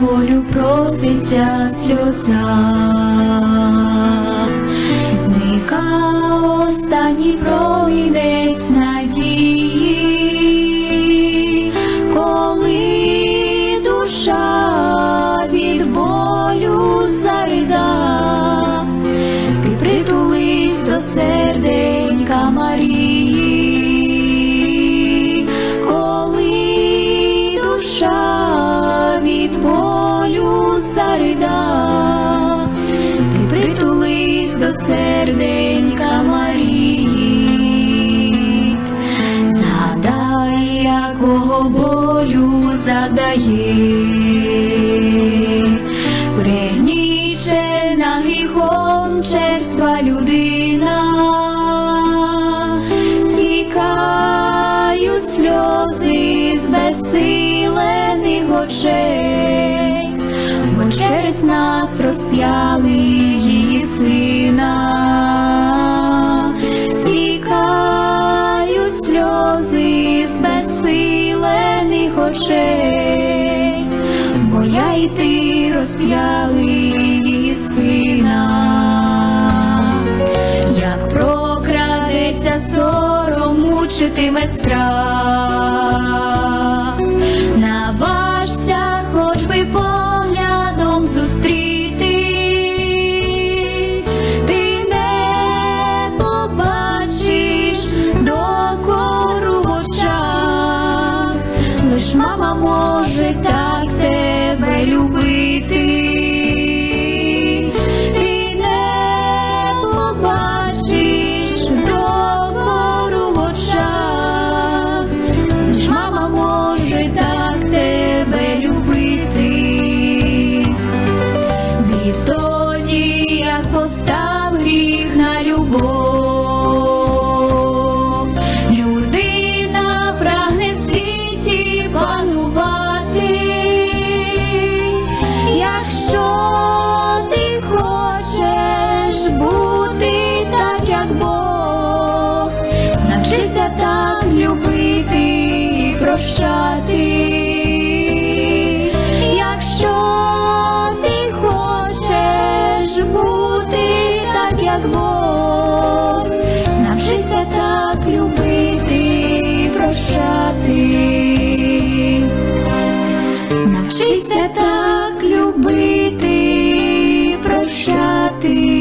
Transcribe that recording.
волю проситься сльоза, зника останній промінець надії, коли душа болю зарида, ти притулись до серденька Марії, згадай, якого болю задає, пригнічена гріхом черства людина, стікають сльози з безсилених очей, розп'яли її сина, стікають сльози з безсилених очей, бо я і ти розп'яли її сина, як прокрадеться сором, мучитиме страх, лиш мама може так тебе любити. Ти не побачиш докору в очах, мама може так тебе любити. Відтоді, як постав гріх на любов, якщо ти хочеш бути так, як Бог, навчися так любити і прощати. ti.